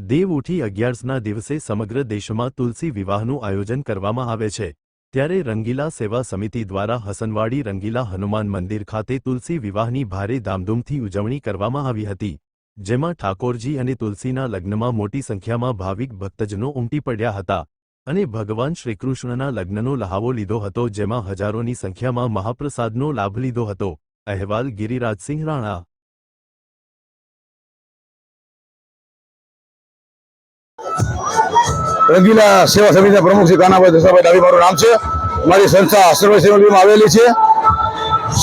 દેવ ઉઠી અગિયારસના દિવસે સમગ્ર દેશમાં તુલસી વિવાહનું આયોજન કરવામાં આવે છે. ત્યારે રંગીલા સેવા સમિતિ દ્વારા હસનવાડી રંગીલા હનુમાન મંદિર ખાતે તુલસી વિવાહની ભારે ધામધૂમથી ઉજવણી કરવામાં આવી હતી. જેમાં ઠાકોરજી અને તુલસીના લગ્નમાં મોટી સંખ્યામાં ભાવિક ભક્તજનો ઉમટી પડ્યા હતા અને ભગવાન શ્રીકૃષ્ણના લગ્નનો લહાવો લીધો હતો, જેમાં હજારોની સંખ્યામાં મહાપ્રસાદનો લાભ લીધો હતો. અહેવાલ ગિરિરાજસિંહ રાણા રંગીલા સેવા સમિતિના પ્રમુખ શ્રી કાનાભાઈ દસાભાઈ ડાબી મારું નામ છે. મારી સંસ્થા સર્વે સેવામાં આવેલી છે.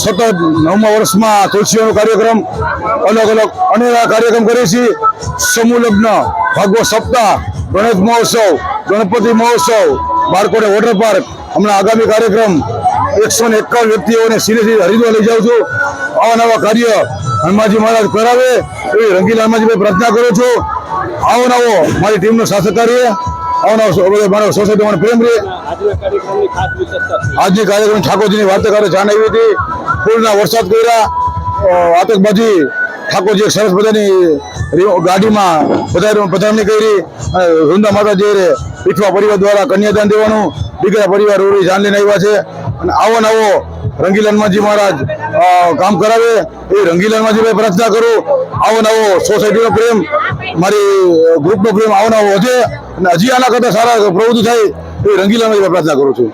સતત નવમા વર્ષમાં તુલસીઓનો કાર્યક્રમ, અલગ અલગ અનેરા કાર્યક્રમ કરીએ છીએ. સમૂહ લગ્ન, ભાગવત સપ્તાહ, ગણેશ મહોત્સવ, ગણપતિ મહોત્સવ, બાળકોને વોટર પાર્ક, હમણાં આગામી કાર્યક્રમ એકસો ને એકાવન વ્યક્તિઓને સિરેથી હરિદ્વાર લઈ જાઉં છું. આવા નવા કાર્ય હનુમાનજી મહારાજ કરાવે, એવી રંગીલા હનુમાનજીભાઈ પ્રાર્થના કરું છું. આવો નવો મારી ટીમનો સાથ કરીએ આવો નવો સો- બધે મારો સોસાયટી પ્રેમ રહે. આજના કાર્યક્રમ ઠાકોરજીની વાત કરે આવી હતી. ફૂલના વરસાદ કર્યા. આતંકબાજી ઠાકોરજી સરસ મજાની ગાડીમાં પધાર- પધરામણી કરી વૃંદા માતાજી રે પીઠવા પરિવાર દ્વારા કન્યાદાન દેવાનું. દીકરા પરિવાર ઉડી જાન લઈને આવ્યા છે. અને આવો નવો રંગીલા હનુમાનજી મહારાજ કામ કરાવે. એ રંગીલા ભાઈ પ્રાર્થના કરું. આવો નવો સોસાયટીનો પ્રેમ, મારી ગ્રુપનો પ્રેમ, આવો નવો વધે. અને હજી આના કરતા સારા પ્રવૃત્તિ થાય એ રંગીલામાં પ્રાર્થના કરું છું.